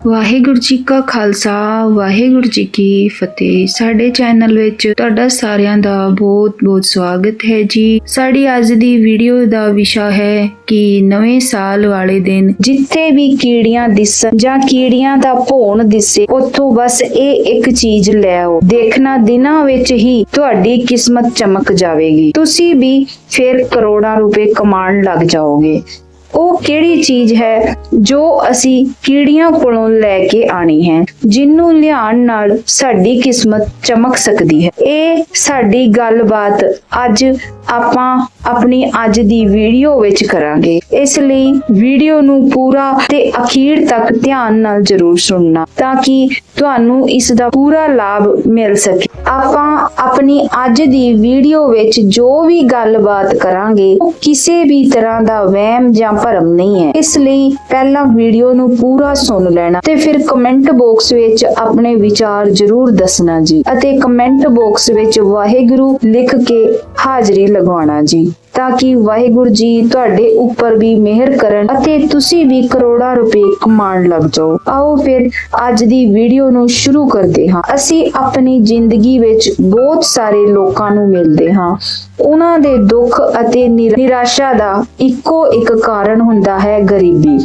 ਵਾਹਿਗੁਰੂ ਜੀ ਕਾ ਖਾਲਸਾ, ਵਾਹਿਗੁਰੂ ਜੀ ਕੀ ਫਤਿਹ। ਸਾਡੇ ਚੈਨਲ ਵਿੱਚ ਤੁਹਾਡਾ ਸਾਰਿਆਂ ਦਾ ਬਹੁਤ-ਬਹੁਤ ਸਵਾਗਤ ਹੈ ਜੀ। ਸਾਡੀ ਅੱਜ ਦੀ ਵੀਡੀਓ ਦਾ ਵਿਸ਼ਾ ਹੈ ਕਿ ਨਵੇਂ ਸਾਲ ਵਾਲੇ ਦਿਨ ਜਿੱਥੇ ਵੀ ਕੀੜੀਆਂ ਦਿਸਣ ਜਾਂ ਕੀੜੀਆਂ ਦਾ ਭੌਣ ਦਿਸੇ, ਉੱਥੋਂ ਬਸ ਇਹ ਇੱਕ ਚੀਜ਼ ਲੈ ਆਓ। ਦੇਖਣਾ ਦਿਨਾਂ ਵਿੱਚ ਹੀ ਤੁਹਾਡੀ ਕਿਸਮਤ ਚਮਕ ਜਾਵੇਗੀ। ਤੁਸੀਂ ਵੀ ਫਿਰ ਕਰੋੜਾਂ ਰੁਪਏ ਕਮਾਉਣ ਲੱਗ ਜਾਓਗੇ। ਉਹ ਕਿਹੜੀ ਚੀਜ਼ ਹੈ ਜੋ ਅਸੀਂ ਕੀੜੀਆਂ ਕੋਲੋਂ ਲੈ ਕੇ ਆਣੀ ਹੈ ਜਿਹਨੂੰ ਲਿਆਉਣ ਨਾਲ ਸਾਡੀ ਕਿਸਮਤ ਚਮਕ ਸਕਦੀ ਹੈ। ਇਹ ਸਾਡੀ ਗੱਲਬਾਤ ਅੱਜ ਆਪਾਂ ਆਪਣੀ ਅੱਜ ਦੀ ਵੀਡੀਓ ਵਿੱਚ ਕਰਾਂਗੇ। ਇਸ ਲਈ ਵੀਡੀਓ ਨੂੰ ਪੂਰਾ ਤੇ ਅਖੀਰ ਤੱਕ ਧਿਆਨ ਨਾਲ ਜ਼ਰੂਰ ਸੁਣਨਾ, ਤਾਂ ਕਿ ਤੁਹਾਨੂੰ ਇਸ ਦਾ ਪੂਰਾ ਲਾਭ ਮਿਲ ਸਕੇ। ਆਪਾਂ ਆਪਣੀ ਅੱਜ ਦੀ ਵੀਡੀਓ ਵਿੱਚ ਜੋ ਵੀ ਗੱਲਬਾਤ ਕਰਾਂਗੇ, ਕਿਸੇ ਵੀ ਤਰ੍ਹਾਂ ਦਾ ਵਹਿਮ ਜਾਂ ਭਰਮ ਨਹੀਂ ਹੈ। ਇਸ ਲਈ ਪਹਿਲਾਂ ਵੀਡੀਓ ਨੂੰ ਪੂਰਾ ਸੁਣ ਲੈਣਾ ਤੇ ਫਿਰ ਕਮੈਂਟ ਬਾਕਸ ਵਿੱਚ ਆਪਣੇ ਵਿਚਾਰ ਜ਼ਰੂਰ ਦੱਸਣਾ ਜੀ ਅਤੇ ਕਮੈਂਟ ਬਾਕਸ ਵਿੱਚ ਵਾਹਿਗੁਰੂ ਲਿਖ ਕੇ ਹਾਜ਼ਰੀ ਲਗਵਾਉਣਾ ਜੀ। ਤਾਂ ਕਿ ਵਾਹਿਗੁਰੂ ਜੀ ਤੁਹਾਡੇ ਉੱਪਰ ਵੀ ਮਿਹਰ ਕਰਨ ਅਤੇ ਤੁਸੀਂ ਵੀ ਕਰੋੜਾਂ ਰੁਪਏ ਕਮਾਉਣ ਲੱਗ ਜਾਓ। ਆਓ ਫਿਰ ਅੱਜ ਦੀ ਵੀਡੀਓ ਨੂੰ ਸ਼ੁਰੂ ਕਰਦੇ ਹਾਂ। ਅਸੀਂ ਆਪਣੀ ਜ਼ਿੰਦਗੀ ਵਿੱਚ ਬਹੁਤ ਸਾਰੇ ਲੋਕਾਂ ਨੂੰ ਮਿਲਦੇ ਹਾਂ। ਉਹਨਾਂ ਦੇ ਦੁੱਖ ਅਤੇ ਨਿਰ- ਨਿਰਾਸ਼ਾ ਦਾ ਇੱਕੋ ਇੱਕ ਕਾਰਨ ਹੁੰਦਾ ਹੈ ਗਰੀਬੀ।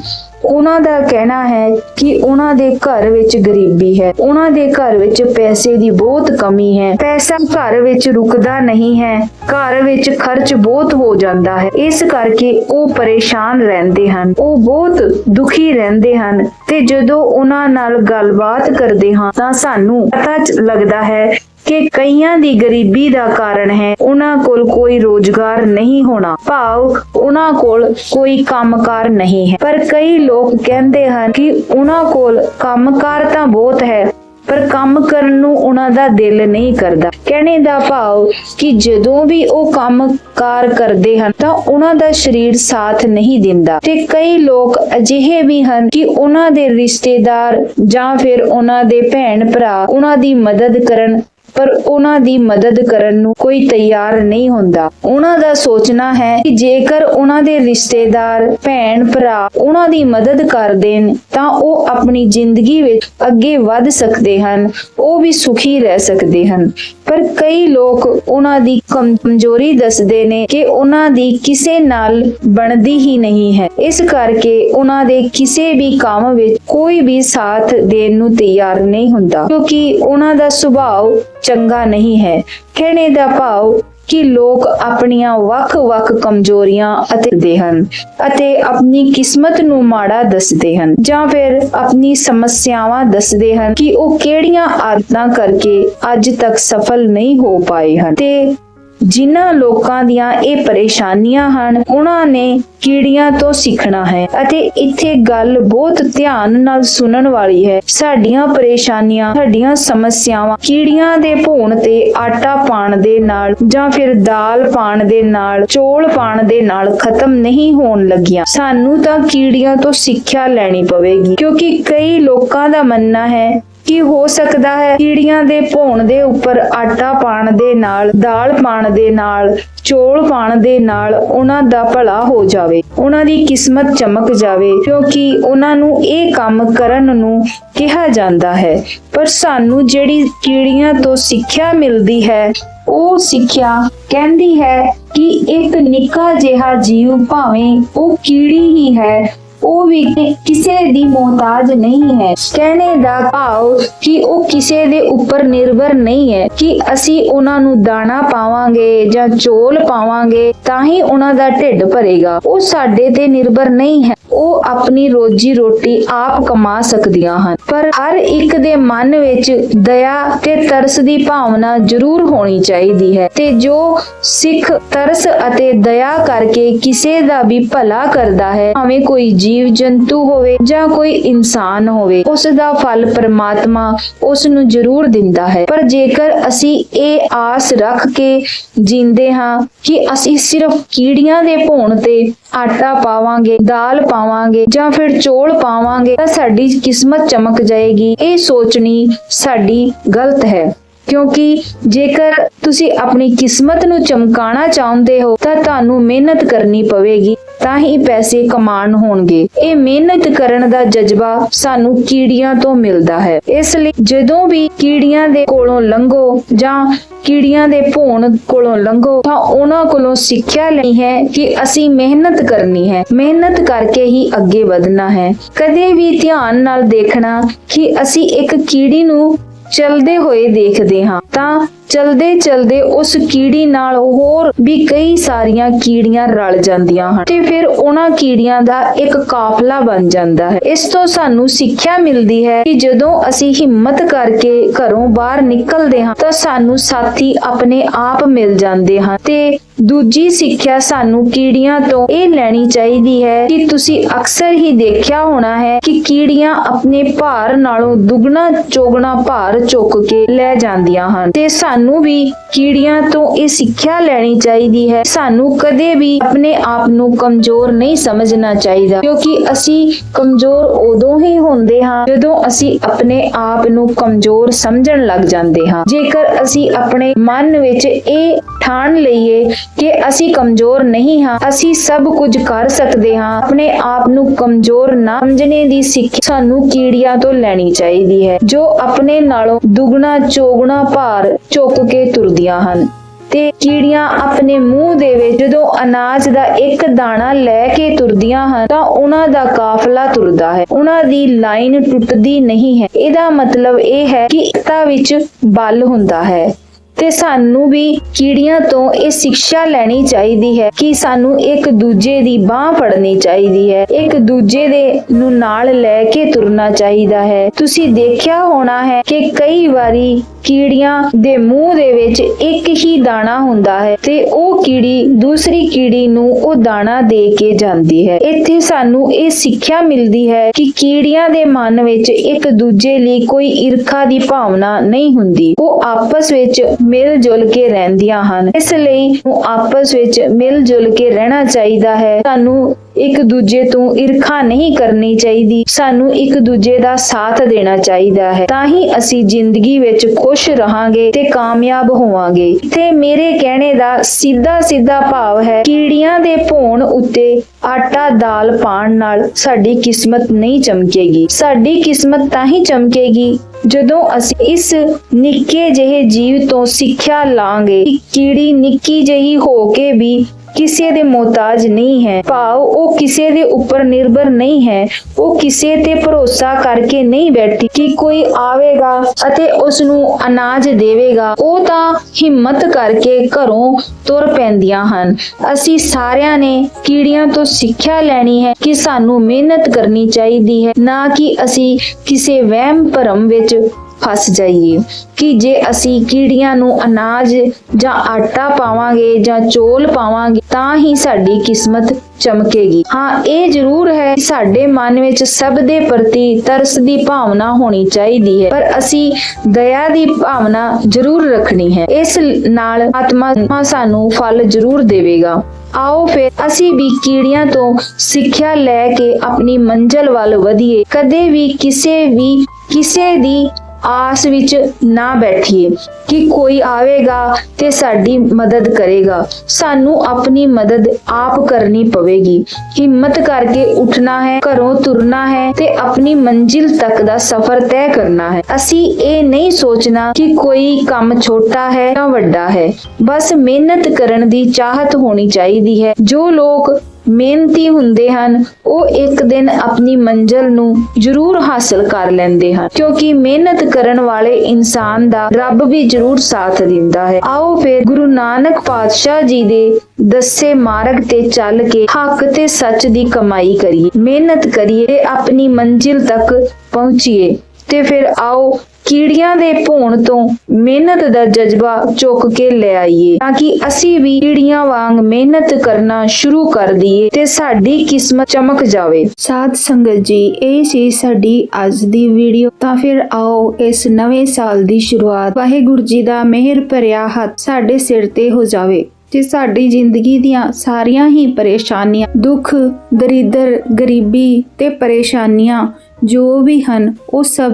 ਉਹਨਾਂ ਦਾ ਕਹਿਣਾ ਹੈ ਕਿ ਉਹਨਾਂ ਦੇ ਘਰ ਵਿੱਚ ਗਰੀਬੀ ਹੈ। ਉਹਨਾਂ ਦੇ ਘਰ ਵਿੱਚ ਪੈਸੇ ਦੀ ਬਹੁਤ ਕਮੀ ਹੈ। ਪੈਸਾ ਘਰ ਵਿੱਚ ਰੁਕਦਾ ਨਹੀਂ ਹੈ। ਘਰ ਵਿੱਚ ਖਰਚ ਬਹੁਤ ਹੋ ਜਾਂਦਾ ਹੈ। ਇਸ ਕਰਕੇ ਉਹ ਪਰੇਸ਼ਾਨ ਰਹਿੰਦੇ ਹਨ। ਉਹ ਬਹੁਤ ਦੁਖੀ ਰਹਿੰਦੇ ਹਨ ਤੇ ਜਦੋਂ ਉਹਨਾਂ ਨਾਲ ਗੱਲਬਾਤ ਕਰਦੇ ਹਾਂ ਤਾਂ ਸਾਨੂੰ ਪਤਾ ਲੱਗਦਾ ਹੈ ਕਿ ਕਈਆਂ ਦੀ ਗਰੀਬੀ ਦਾ ਕਾਰਨ ਹੈ, ਉਹਨਾਂ ਕੋਲ ਕੋਈ ਰੋਜ਼ਗਾਰ ਨਹੀਂ ਹੋਣਾ। ਭਾਵ ਉਹਨਾਂ ਕੋਲ ਕੋਈ ਕੰਮਕਾਰ ਨਹੀਂ ਹੈ। ਪਰ ਕਈ ਲੋਕ ਕਹਿੰਦੇ ਹਨ ਕਿ ਉਹਨਾਂ ਕੋਲ ਕੰਮਕਾਰ ਤਾਂ ਬਹੁਤ ਹੈ, ਪਰ ਕੰਮ ਕਰਨ ਨੂੰ ਉਹਨਾਂ ਦਾ ਦਿਲ ਨਹੀਂ ਕਰਦਾ। ਕਹਿਣੇ ਦਾ ਭਾਵ ਕਿ ਜਦੋਂ ਵੀ ਉਹ ਕੰਮ ਕਾਰ ਕਰਦੇ ਹਨ, ਤਾਂ ਉਹਨਾਂ ਦਾ ਸਰੀਰ ਸਾਥ ਨਹੀਂ ਦਿੰਦਾ। ਤੇ ਕਈ ਲੋਕ ਅਜਿਹੇ ਵੀ ਹਨ ਕਿ ਉਹਨਾਂ ਦੇ ਰਿਸ਼ਤੇਦਾਰ ਜਾਂ ਫਿਰ ਉਹਨਾਂ ਦੇ ਭੈਣ ਭਰਾ ਉਹਨਾਂ ਦੀ ਮਦਦ ਕਰਨ ਪਰ ਉਹਨਾਂ ਦੀ ਮਦਦ ਕਰਨ ਨੂੰ ਕੋਈ ਤਿਆਰ ਨਹੀਂ ਹੁੰਦਾ। ਉਹਨਾਂ ਦਾ ਸੋਚਣਾ ਹੈ ਕਿ ਜੇਕਰ ਉਹਨਾਂ ਦੇ ਰਿਸ਼ਤੇਦਾਰ, ਭੈਣ, ਭਰਾ ਉਹਨਾਂ ਦੀ ਮਦਦ ਕਰ ਦੇਣ, ਤਾਂ ਉਹ ਆਪਣੀ ਜ਼ਿੰਦਗੀ ਵਿੱਚ ਅੱਗੇ ਵੱਧ ਸਕਦੇ ਹਨ, ਉਹ ਵੀ ਸੁਖੀ ਰਹਿ ਸਕਦੇ ਹਨ। ਪਰ ਕਈ ਲੋਕ ਉਹਨਾਂ ਦੀ ਕਮਜ਼ੋਰੀ ਦੱਸਦੇ ਨੇ ਕਿ ਉਹਨਾਂ ਦੀ ਕਿਸੇ ਨਾਲ ਬਣਦੀ ਹੀ ਨਹੀਂ ਹੈ। ਇਸ ਕਰਕੇ ਉਹਨਾਂ ਦੇ ਕਿਸੇ ਵੀ ਕੰਮ ਵਿੱਚ ਕੋਈ ਵੀ ਸਾਥ ਦੇਣ ਨੂੰ ਤਿਆਰ ਨਹੀਂ ਹੁੰਦਾ, ਕਿਉਂਕਿ ਉਹਨਾਂ ਦਾ ਸੁਭਾਅ ਚੰਗਾ ਨਹੀਂ ਹੈ। ਕਹਿਣੇ ਦਾ ਭਾਵ ਕਿ ਲੋਕ ਆਪਣੀਆਂ ਵੱਖ-ਵੱਖ ਕਮਜ਼ੋਰੀਆਂ ਅਤੇ ਦੇ ਹਨ ਅਤੇ ਆਪਣੀ ਕਿਸਮਤ ਨੂੰ ਮਾੜਾ ਦੱਸਦੇ ਹਨ ਜਾਂ ਫਿਰ ਆਪਣੀ ਸਮੱਸਿਆਵਾਂ ਦੱਸਦੇ ਹਨ ਕਿ ਉਹ ਕਿਹੜੀਆਂ ਆਦਤਾਂ ਕਰਕੇ ਅੱਜ ਤੱਕ ਸਫਲ ਨਹੀਂ ਹੋ ਪਾਏ ਹਨ। ਤੇ ਜਿਨ੍ਹਾਂ ਲੋਕਾਂ ਦੀਆਂ ਇਹ ਪਰੇਸ਼ਾਨੀਆਂ ਹਨ, ਉਹਨਾਂ ਨੇ ਕੀੜੀਆਂ ਤੋਂ ਸਿੱਖਣਾ ਹੈ ਅਤੇ ਇੱਥੇ ਗੱਲ ਬਹੁਤ ਧਿਆਨ ਨਾਲ ਸੁਣਨ ਵਾਲੀ ਹੈ। ਸਾਡੀਆਂ ਪਰੇਸ਼ਾਨੀਆਂ, ਸਾਡੀਆਂ ਸਮੱਸਿਆਵਾਂ ਕੀੜੀਆਂ ਦੇ ਭੋਣ ਤੇ ਆਟਾ ਪਾਣ ਦੇ ਨਾਲ ਜਾਂ ਫਿਰ ਦਾਲ ਪਾਣ ਦੇ ਨਾਲ, ਚੋਲ ਪਾਣ ਦੇ ਨਾਲ ਖਤਮ ਨਹੀਂ ਹੋਣ ਲੱਗੀਆਂ। ਸਾਨੂੰ ਤਾਂ ਕੀੜੀਆਂ ਤੋਂ ਸਿੱਖਿਆ ਲੈਣੀ ਪਵੇਗੀ, ਕਿਉਂਕਿ ਕਈ ਲੋਕਾਂ ਦਾ ਮੰਨਣਾ ਹੈ ਕੀ ਹੋ ਸਕਦਾ ਹੈ? ਕੀੜੀਆਂ ਦੇ ਭੌਣ ਦੇ ਉੱਪਰ ਆਟਾ ਪਾਣ ਦੇ ਨਾਲ, ਦਾਲ ਪਾਣ ਦੇ ਨਾਲ, ਚੋਲ ਪਾਣ ਦੇ ਨਾਲ ਉਹਨਾਂ ਦਾ ਭਲਾ ਹੋ ਜਾਵੇ। ਉਹਨਾਂ ਦੀ ਕਿਸਮਤ ਚਮਕ ਜਾਵੇ, ਕਿਉਂਕਿ ਉਹਨਾਂ ਨੂੰ ਇਹ ਕੰਮ ਕਰਨ ਨੂੰ ਕਿਹਾ ਜਾਂਦਾ ਹੈ। ਪਰ ਸਾਨੂੰ ਜਿਹੜੀ ਕੀੜੀਆਂ ਤੋਂ ਸਿੱਖਿਆ ਮਿਲਦੀ ਹੈ, ਉਹ ਸਿੱਖਿਆ ਕਹਿੰਦੀ ਹੈ ਕਿ ਇੱਕ ਨਿੱਕਾ ਜਿਹਾ ਜੀਵ ਭਾਵੇਂ ਉਹ ਕੀੜੀ ਹੀ ਹੈ ਉਹ ਵੀ ਕਿਸੇ ਦੀ ਮੁਹਤਾਜ ਨਹੀਂ ਹੈ। ਕਹਿਣੇ ਦਾ ਭਾਵ ਕਿ ਉਹ ਕਿਸੇ ਦੇ ਉੱਪਰ ਨਿਰਭਰ ਨਹੀਂ ਹੈ ਕਿ ਅਸੀਂ ਉਹਨਾਂ ਨੂੰ ਦਾਣਾ ਪਾਵਾਂਗੇ ਜਾਂ ਚੋਲ ਪਾਵਾਂਗੇ ਤਾਂ ਹੀ ਉਹਨਾਂ ਦਾ ਢਿੱਡ ਭਰੇਗਾ। ਉਹ ਸਾਡੇ ਤੇ ਨਿਰਭਰ ਨਹੀਂ ਹੈ। ਉਹ ਆਪਣੀ ਰੋਜੀ ਰੋਟੀ ਆਪ ਕਮਾ ਸਕਦੀਆਂ ਹਨ। ਪਰ ਹਰ ਇੱਕ ਦੇ ਮਨ ਵਿੱਚ ਦਇਆ ਤੇ ਤਰਸ ਦੀ ਭਾਵਨਾ ਜ਼ਰੂਰ ਹੋਣੀ ਚਾਹੀਦੀ ਹੈ ਤੇ ਜੋ ਸਿੱਖ ਤਰਸ ਅਤੇ ਦਇਆ ਕਰਕੇ ਕਿਸੇ ਦਾ ਵੀ ਭਲਾ ਕਰਦਾ ਹੈ, ਭਾਵੇਂ ਕੋਈ ਜੀਵ ਜੰਤੂ ਹੋਵੇ ਜਾਂ ਕੋਈ ਇਨਸਾਨ ਹੋਵੇ, ਉਸ ਦਾ ਫਲ ਪਰਮਾਤਮਾ ਉਸ ਨੂੰ ਜ਼ਰੂਰ ਦਿੰਦਾ ਹੈ। ਪਰ ਜੇਕਰ ਅਸੀਂ ਇਹ ਆਸ ਰੱਖ ਕੇ ਜੀਂਦੇ ਹਾਂ ਕਿ ਅਸੀਂ ਸਿਰਫ ਕੀੜੀਆਂ ਦੇ ਭੋਣ ਤੇ ਆਟਾ ਪਾਵਾਂਗੇ, ਦਾਲ ਪਾਵਾਂਗੇ ਜਾਂ ਫਿਰ ਚੋਲ ਪਾਵਾਂਗੇ ਤਾਂ ਸਾਡੀ ਕਿਸਮਤ ਚਮਕ ਜਾਏਗੀ। ਇਹ ਸੋਚਣੀ ਸਾਡੀ ਗਲਤ ਹੈ। ਕਿਉਂਕਿ ਜੇਕਰ ਤੁਸੀਂ ਆਪਣੀ ਕਿਸਮਤ ਨੂੰ ਚਮਕਾਉਣਾ ਚਾਹੁੰਦੇ ਹੋ, ਤਾਂ ਤੁਹਾਨੂੰ ਮਿਹਨਤ ਕਰਨੀ ਪਵੇਗੀ, ਤਾਂ ਹੀ ਪੈਸੇ ਕਮਾਉਣ ਹੋਣਗੇ। ਇਹ ਮਿਹਨਤ ਕਰਨ ਦਾ ਜਜ਼ਬਾ ਸਾਨੂੰ ਕੀੜੀਆਂ ਤੋਂ ਮਿਲਦਾ ਹੈ। ਇਸ ਲਈ ਜਦੋਂ ਵੀ ਕੀੜੀਆਂ ਦੇ ਕੋਲੋਂ ਲੰਘੋ ਜਾਂ ਕੀੜੀਆਂ ਦੇ ਭੋਣ ਕੋਲੋਂ ਲੰਘੋ, ਤਾਂ ਉਹਨਾਂ ਕੋਲੋਂ ਸਿੱਖਿਆ ਲੈਣੀ ਹੈ ਕਿ ਅਸੀਂ ਮਿਹਨਤ ਕਰਨੀ ਹੈ। ਮਿਹਨਤ ਕਰਕੇ ਹੀ ਅੱਗੇ ਵਧਣਾ ਹੈ। ਕਦੇ ਵੀ ਧਿਆਨ ਨਾਲ ਦੇਖਣਾ ਕਿ ਅਸੀਂ ਇੱਕ ਕੀੜੀ ਨੂੰ ਚਲਦੇ ਹੋਏ ਦੇਖਦੇ ਹਾਂ ਤਾਂ ਚਲਦੇ ਚਲਦੇ ਉਸ ਕੀੜੀ ਨਾਲ ਹੋਰ ਵੀ ਕਈ ਸਾਰੀਆਂ ਕੀੜੀਆਂ ਰਲ ਜਾਂਦੀਆਂ ਹਨ ਤੇ ਫਿਰ ਉਹਨਾਂ ਕੀੜੀਆਂ ਦਾ ਇੱਕ ਕਾਫਲਾ ਬਣ ਜਾਂਦਾ ਹੈ। ਇਸ ਤੋਂ ਸਾਨੂੰ ਸਿੱਖਿਆ ਮਿਲਦੀ ਹੈ ਕਿ ਜਦੋਂ ਅਸੀਂ ਹਿੰਮਤ ਕਰਕੇ ਘਰੋਂ ਬਾਹਰ ਨਿਕਲਦੇ ਹਾਂ, ਤਾਂ ਸਾਨੂੰ ਸਾਥੀ ਆਪਣੇ ਆਪ ਮਿਲ ਜਾਂਦੇ ਹਨ ਤੇ ਦੂਜੀ ਸਿੱਖਿਆ ਸਾਨੂੰ ਕੀੜੀਆਂ ਤੋਂ ਇਹ ਲੈਣੀ ਚਾਹੀਦੀ ਹੈ ਕਿ ਤੁਸੀਂ ਅਕਸਰ ਹੀ ਦੇਖਿਆ ਹੋਣਾ ਹੈ ਕਿ ਕੀੜੀਆਂ ਆਪਣੇ ਭਾਰ ਨਾਲੋਂ ਦੁੱਗਣਾ ਚੋਗਣਾ ਭਾਰ ਚੁੱਕ ਕੇ ਲੈ ਜਾਂਦੀਆਂ ਹਨ ਤੇ ਸਾਨੂੰ ਵੀ ਕੀੜੀਆਂ ਤੋਂ ਇਹ ਸਿੱਖਿਆ ਲੈਣੀ ਚਾਹੀਦੀ ਹੈ। ਸਾਨੂੰ ਕਦੇ ਵੀ ਆਪਣੇ ਆਪ ਨੂੰ ਕਮਜ਼ੋਰ ਨਹੀਂ ਸਮਝਣਾ ਚਾਹੀਦਾ। ਕਿਉਂਕਿ ਅਸੀਂ ਕਮਜ਼ੋਰ ਉਦੋਂ ਹੀ ਹੁੰਦੇ ਹਾਂ ਜਦੋਂ ਅਸੀਂ ਆਪਣੇ ਆਪ ਨੂੰ ਕਮਜ਼ੋਰ ਸਮਝਣ ਲੱਗ ਜਾਂਦੇ ਹਾਂ। ਜੇਕਰ ਅਸੀਂ ਆਪਣੇ ਮਨ ਵਿੱਚ ਇਹ ਠਾਣ ਲਈਏ ਕਿ ਅਸੀਂ ਕਮਜ਼ੋਰ ਨਹੀਂ ਹਾਂ, ਅਸੀਂ ਸਭ ਕੁਝ ਕਰ ਸਕਦੇ ਹਾਂ। ਆਪਣੇ ਆਪ ਨੂੰ ਕਮਜ਼ੋਰ ਨਾ ਸਮਝਣੇ ਦੀ ਸਿੱਖਿਆ ਸਾਨੂੰ ਕੀੜੀਆਂ ਤੋਂ ਲੈਣੀ ਚਾਹੀਦੀ ਹੈ, ਜੋ ਆਪਣੇ ਨਾਲੋਂ ਦੁਗਣਾ, ਚੋਗਣਾ, ਭਾਰ ਚੁੱਕ ਕੇ ਤੁਰਦੀਆਂ ਹਨ ਤੇ ਕੀੜੀਆਂ ਆਪਣੇ ਮੂੰਹ ਦੇ ਵਿੱਚ ਜਦੋਂ ਅਨਾਜ ਦਾ ਇੱਕ ਦਾਣਾ ਲੈ ਕੇ ਤੁਰਦੀਆਂ ਹਨ ਤਾਂ ਉਹਨਾਂ ਦਾ ਕਾਫਲਾ ਤੁਰਦਾ ਹੈ। ਉਹਨਾਂ ਦੀ ਲਾਈਨ ਟੁੱਟਦੀ ਨਹੀਂ ਹੈ। ਇਹਦਾ ਮਤਲਬ ਇਹ ਹੈ ਕਿ ਇਕਤਾ ਵਿੱਚ ਬਲ ਹੁੰਦਾ ਹੈ। ਤੇ ਸਾਨੂੰ ਵੀ ਕੀੜੀਆਂ ਤੋਂ ਇਹ ਸਿੱਖਿਆ ਲੈਣੀ ਚਾਹੀਦੀ ਹੈ ਕਿ ਸਾਨੂੰ ਇੱਕ ਦੂਜੇ ਦੀ ਬਾਹ ਫੜਨੀ ਚਾਹੀਦੀ ਹੈ। ਇੱਕ ਦੂਜੇ ਦੇ ਨੂੰ ਨਾਲ ਲੈ ਕੇ ਤੁਰਨਾ ਚਾਹੀਦਾ ਹੈ। ਤੁਸੀਂ ਦੇਖਿਆ ਹੋਣਾ ਹੈ ਕਿ ਕਈ ਵਾਰੀ ਕੀੜੀਆਂ ਦੇ ਮੂੰਹ ਦੇ ਵਿੱਚ ਇੱਕ ਹੀ ਦਾਣਾ ਹੁੰਦਾ ਹੈ ਤੇ ਉਹ ਕੀੜੀ ਦੂਸਰੀ ਕੀੜੀ ਨੂੰ ਉਹ ਦਾਣਾ ਦੇ ਕੇ ਜਾਂਦੀ ਹੈ। ਇੱਥੇ ਸਾਨੂੰ ਇਹ ਸਿੱਖਿਆ ਮਿਲਦੀ ਹੈ ਕਿ ਕੀੜੀਆਂ ਦੇ ਮਨ ਵਿੱਚ ਇੱਕ ਦੂਜੇ ਲਈ ਕੋਈ ਈਰਖਾ ਦੀ ਭਾਵਨਾ ਨਹੀਂ ਹੁੰਦੀ। ਉਹ ਆਪਸ ਵਿੱਚ ਮਿਲ ਜੁਲ ਕੇ ਰਹਿੰਦੀਆਂ ਹਨ। ਇਸ ਲਈ ਆਪਸ ਵਿੱਚ ਮਿਲ ਜੁਲ ਕੇ ਰਹਿਣਾ ਚਾਹੀਦਾ ਹੈ। ਸਾਨੂੰ ਇੱਕ ਦੂਜੇ ਤੋਂ ਈਰਖਾ ਨਹੀਂ ਕਰਨੀ ਚਾਹੀਦੀ। ਸਾਨੂੰ ਇੱਕ ਦੂਜੇ ਦਾ ਸਾਥ ਦੇਣਾ ਚਾਹੀਦਾ ਹੈ। ਤਾਂ ਹੀ ਅਸੀਂ ਜ਼ਿੰਦਗੀ ਵਿੱਚ ਖੁਸ਼ ਰਹਾਂਗੇ ਤੇ ਕਾਮਯਾਬ ਹੋਵਾਂਗੇ। ਤੇ ਮੇਰੇ ਕਹਿਣੇ ਦਾ ਸਿੱਧਾ ਸਿੱਧਾ ਭਾਵ ਹੈ, ਕੀੜੀਆਂ ਦੇ ਭੋਣ ਉੱਤੇ ਆਟਾ ਦਾਲ ਪਾਣ ਨਾਲ ਸਾਡੀ ਕਿਸਮਤ ਨਹੀਂ ਚਮਕੇਗੀ। ਸਾਡੀ ਕਿਸਮਤ ਤਾਂ ਹੀ ਚਮਕੇਗੀ ਜਦੋਂ ਅਸੀਂ ਇਸ ਨਿੱਕੇ ਜਿਹੇ ਜੀਵ ਤੋਂ ਸਿੱਖਿਆ ਲਾਂਗੇ ਕਿ ਕੀੜੀ ਨਿੱਕੀ ਜਿਹੀ ਹੋ ਕੇ ਵੀ ਕਿਸੇ ਦੇ ਮੁਹਤਾਜ ਨਹੀਂ ਹੈ। ਭਾਵ ਉਹ ਕਿਸੇ ਦੇ ਉੱਪਰ ਨਿਰਭਰ ਨਹੀਂ ਹੈ। ਉਹ ਕਿਸੇ ਤੇ ਭਰੋਸਾ ਕਰਕੇ ਨਹੀਂ ਬੈਠੀ ਕਿ ਕੋਈ ਆਵੇਗਾ ਅਤੇ ਉਸ ਨੂੰ ਅਨਾਜ ਦੇਵੇਗਾ। ਉਹ ਤਾਂ ਹਿੰਮਤ ਕਰਕੇ ਘਰੋਂ ਤੁਰ ਪੈਂਦੀਆਂ ਹਨ। ਅਸੀਂ ਸਾਰਿਆਂ ਨੇ ਕੀੜੀਆਂ ਤੋਂ ਸਿੱਖਿਆ ਲੈਣੀ ਹੈ ਕਿ ਸਾਨੂੰ ਮਿਹਨਤ ਕਰਨੀ ਚਾਹੀਦੀ ਹੈ, ਨਾ ਕਿ ਅਸੀਂ ਕਿਸੇ ਵਹਿਮ ਭਰਮ ਵਿੱਚ ਫਸ ਜਾਈਏ। ਕਿ ਜੇ ਅਸੀਂ ਕੀੜੀਆਂ ਨੂੰ ਅਨਾਜ ਜਾਂ ਆਟਾ ਪਾਵਾਂਗੇ ਜਾਂ ਚੋਲ ਪਾਵਾਂਗੇ, ਤਾਂ ਹੀ ਸਾਡੀ ਕਿਸਮਤ ਚਮਕੇਗੀ। ਹਾਂ, ਇਹ ਜ਼ਰੂਰ ਹੈ ਸਾਡੇ ਮਨ ਵਿੱਚ ਸਭ ਦੇ ਪ੍ਰਤੀ ਤਰਸ ਦੀ ਭਾਵਨਾ ਹੋਣੀ ਚਾਹੀਦੀ ਹੈ। ਪਰ ਅਸੀਂ ਦਇਆ ਦੀ ਭਾਵਨਾ ਜ਼ਰੂਰ ਰੱਖਣੀ ਹੈ। ਇਸ ਨਾਲ ਆਤਮਾ ਸਾਨੂੰ ਫਲ ਜ਼ਰੂਰ ਦੇਵੇਗਾ। ਆਓ ਫਿਰ ਅਸੀਂ ਵੀ ਕੀੜੀਆਂ ਤੋਂ ਸਿੱਖਿਆ ਲੈ ਕੇ ਆਪਣੀ ਮੰਜ਼ਲ ਵੱਲ ਵਧੀਏ। ਕਦੇ ਵੀ ਕਿਸੇ ਵੀ ਕਿਸੇ ਦੀ ਆਸ ਵਿੱਚ ਨਾ ਬੈਠੀਏ ਕਿ ਕੋਈ ਆਵੇਗਾ ਤੇ ਸਾਡੀ ਮਦਦ ਕਰੇਗਾ। ਸਾਨੂੰ ਆਪਣੀ ਮਦਦ ਆਪ ਕਰਨੀ ਪਵੇਗੀ। ਹਿੰਮਤ ਕਰਕੇ ਉੱਠਣਾ ਹੈ, ਘਰੋਂ ਤੁਰਨਾ ਹੈ ਤੇ ਆਪਣੀ ਮੰਜ਼ਿਲ ਤੱਕ ਦਾ ਸਫ਼ਰ ਤੈਅ ਕਰਨਾ ਹੈ। ਅਸੀਂ ਇਹ ਨਹੀਂ ਸੋਚਣਾ ਕਿ ਕੋਈ ਕੰਮ ਛੋਟਾ ਹੈ ਜਾਂ ਵੱਡਾ ਹੈ। ਬਸ ਮਿਹਨਤ ਕਰਨ ਦੀ ਚਾਹਤ ਹੋਣੀ ਚਾਹੀਦੀ ਹੈ। ਜੋ ਲੋਕ ਮਿਹਨਤੀ ਹੁੰਦੇ ਹਨ, ਉਹ ਇੱਕ ਦਿਨ ਆਪਣੀ ਮੰਜ਼ਲ ਨੂੰ ਜ਼ਰੂਰ ਹਾਸਲ ਕਰ ਲੈਂਦੇ ਹਨ, ਕਿਉਂਕਿ ਮਿਹਨਤ ਕਰਨ ਵਾਲੇ ਇਨਸਾਨ ਦਾ ਰੱਬ ਵੀ ਜ਼ਰੂਰ ਸਾਥ ਦਿੰਦਾ ਹੈ। ਆਓ ਫਿਰ ਗੁਰੂ ਨਾਨਕ ਪਾਤਸ਼ਾਹ ਜੀ ਦੇ ਦੱਸੇ ਮਾਰਗ ਤੇ ਚੱਲ ਕੇ ਹੱਕ ਤੇ ਸੱਚ ਦੀ ਕਮਾਈ ਕਰੀਏ, ਮਿਹਨਤ ਕਰੀਏ ਤੇ ਆਪਣੀ ਮੰਜ਼ਿਲ ਤੱਕ ਪਹੁੰਚੀਏ। ਤੇ ਫਿਰ ਆਓ ਕੀੜੀਆਂ ਦੇ ਭੋਣ ਤੋਂ ਮਿਹਨਤ ਦਾ ਜਜ਼ਬਾ ਚੁੱਕ ਕੇ ਲੈ ਆਈਏ, ਤਾਂ ਕਿ ਅਸੀਂ ਵੀ ਕੀੜੀਆਂ ਵਾਂਗ ਮਿਹਨਤ ਕਰਨਾ ਸ਼ੁਰੂ ਕਰ ਦਈਏ ਤੇ ਸਾਡੀ ਕਿਸਮਤ ਚਮਕ ਜਾਵੇ। ਸਾਧ ਸੰਗਤ ਜੀ, ਇਹ ਸੀ ਸਾਡੀ ਅੱਜ ਦੀ ਵੀਡੀਓ। ਤਾਂ ਫਿਰ ਆਓ ਇਸ ਨਵੇਂ ਸਾਲ ਦੀ ਸ਼ੁਰੂਆਤ ਵਾਹਿਗੁਰੂ ਜੀ ਦਾ ਮਿਹਰ ਭਰਿਆ ਹੱਥ ਸਾਡੇ ਸਿਰ ਤੇ ਹੋ ਜਾਵੇ ਤੇ ਸਾਡੀ ਜ਼ਿੰਦਗੀ ਦੀਆਂ ਸਾਰੀਆਂ ਹੀ ਪਰੇਸ਼ਾਨੀਆਂ, ਦੁੱਖ, ਦਰਿਦਰ, ਗਰੀਬੀ ਤੇ ਪਰੇਸ਼ਾਨੀਆਂ ਜੋ ਵੀ ਹਨ, ਉਹ ਸਭ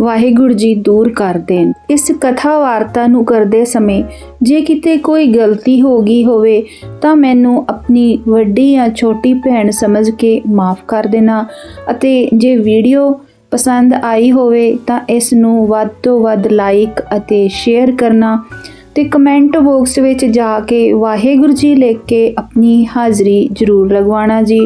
ਵਾਹਿਗੁਰੂ ਜੀ ਦੂਰ ਕਰ ਦੇਣ। ਇਸ ਕਥਾ ਵਾਰਤਾ ਨੂੰ ਕਰਦੇ ਸਮੇਂ ਜੇ ਕਿਤੇ ਕੋਈ ਗਲਤੀ ਹੋ ਗਈ ਹੋਵੇ ਤਾਂ ਮੈਨੂੰ ਆਪਣੀ ਵੱਡੀ ਜਾਂ ਛੋਟੀ ਭੈਣ ਸਮਝ ਕੇ ਮਾਫ ਕਰ ਦੇਣਾ ਅਤੇ ਜੇ ਵੀਡੀਓ ਪਸੰਦ ਆਈ ਹੋਵੇ ਤਾਂ ਇਸ ਨੂੰ ਵੱਧ ਤੋਂ ਵੱਧ ਲਾਈਕ ਅਤੇ ਸ਼ੇਅਰ ਕਰਨਾ ਤੇ ਕਮੈਂਟ ਬਾਕਸ ਵਿੱਚ ਜਾ ਕੇ ਵਾਹਿਗੁਰੂ ਜੀ ਲਿਖ ਕੇ ਆਪਣੀ ਹਾਜ਼ਰੀ ਜ਼ਰੂਰ ਲਗਵਾਉਣਾ ਜੀ।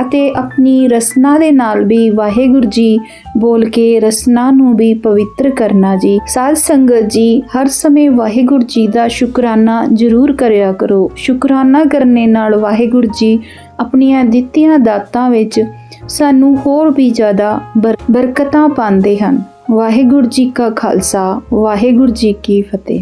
ਅਤੇ ਆਪਣੀ ਰਸਨਾ ਦੇ ਨਾਲ ਵੀ ਵਾਹਿਗੁਰੂ ਜੀ ਬੋਲ ਕੇ ਰਸਨਾ ਨੂੰ ਵੀ ਪਵਿੱਤਰ ਕਰਨਾ ਜੀ। ਸਾਧ ਸੰਗਤ ਜੀ, ਹਰ ਸਮੇਂ ਵਾਹਿਗੁਰੂ ਜੀ ਦਾ ਸ਼ੁਕਰਾਨਾ ਜ਼ਰੂਰ ਕਰਿਆ ਕਰੋ। ਸ਼ੁਕਰਾਨਾ ਕਰਨੇ ਨਾਲ ਵਾਹਿਗੁਰੂ ਜੀ ਆਪਣੀਆਂ ਦਿੱਤੀਆਂ ਦਾਤਾਂ ਵਿੱਚ ਸਾਨੂੰ ਹੋਰ ਵੀ ਜ਼ਿਆਦਾ ਬਰ- ਬਰਕਤਾਂ ਪਾਉਂਦੇ ਹਨ। ਵਾਹਿਗੁਰੂ ਜੀ ਕਾ ਖਾਲਸਾ, ਵਾਹਿਗੁਰੂ ਜੀ ਕੀ ਫਤਿਹ।